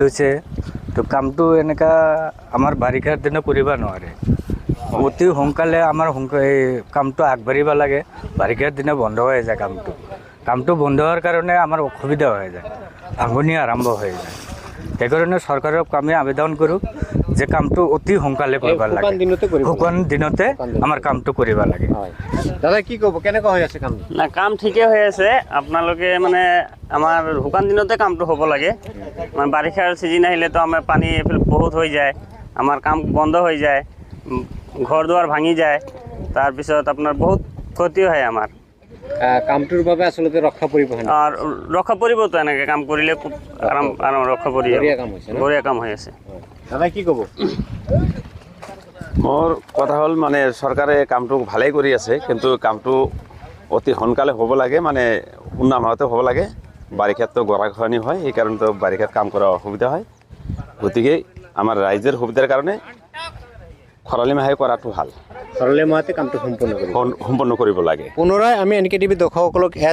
হৈছে। তো কামটো এনেকা আমাৰ বাৰিষাৰ দিনত কৰিব নোৱাৰে। অতি সোনকালে আমাৰ এই কামটো আগবাঢ়িব লাগে। বাৰিষাৰ দিনা বন্ধ হৈ যায় কামটো। কামটো বন্ধ হোৱাৰ কাৰণে আমাৰ অসুবিধা হৈ যায়। ভাঙনি আৰম্ভ হৈ যায়। সেইকাৰণে চৰকাৰক আমি আবেদন কৰোঁ যে কামটো অতি সোনকালে কৰিব শুকান লাগে। দিনতে কৰিব লাগে। শুকান দিনতে আমাৰ কামটো কৰিব লাগে। দাদা কি ক'ব? কেনেকুৱা হৈ আছে কাম না কাম ঠিকে হৈ আছে। আপোনালোকে মানে আমাৰ শুকান দিনতে কামটো হ'ব লাগে। মানে বাৰিষাৰ ছিজন আহিলেতো আমাৰ পানী এইফালে বহুত হৈ যায়। আমাৰ কাম বন্ধ হৈ যায়। ঘৰ দুৱাৰ ভাঙি যায়। তাৰপিছত আপোনাৰ বহুত ক্ষতি হয় আমাৰ। কামটোৰ বাবে আচলতে ৰক্ষা পৰিবহণ আৰু ৰক্ষা পৰিবতো এনেকৈ কাম কৰিলে খুব আৰাম আৰাম ৰক্ষা পৰি কাম হৈছে বঢ়িয়া কাম হৈ আছে। দাদা কি ক'ব? মোৰ কথা হ'ল মানে চৰকাৰে কামটো ভালেই কৰি আছে কিন্তু কামটো অতি সোনকালে হ'ব লাগে মানে উন্নাম মাহতে হ'ব লাগে। বাৰিষাততো গৰাখহনি হয় সেইকাৰণেতো বাৰিষাত কাম কৰা অসুবিধা হয়। গতিকে আমাৰ ৰাইজৰ সুবিধাৰ কাৰণে খৰালি মাহে কৰাটো ভালো। সৰলে মাহতে কামটো সম্পূৰ্ণ কৰিব। সম্পূৰ্ণ কৰিব লাগে। পুনৰাই আমি এন কে টিভি দৰ্শকসকলক ইয়াত